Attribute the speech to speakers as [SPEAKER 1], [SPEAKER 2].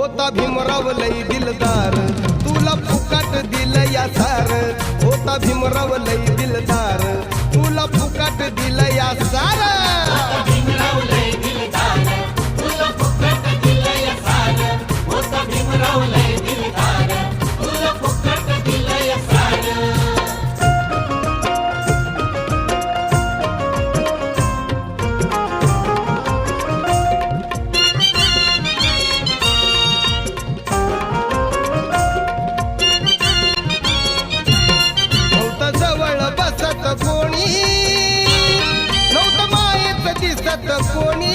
[SPEAKER 1] होता भीमराव लई दिलदार. तुला फुकाट दिल या सार. होता भीमराव लई दिलदार. कोणी? नव्हतं मायेत दिसत कोणी?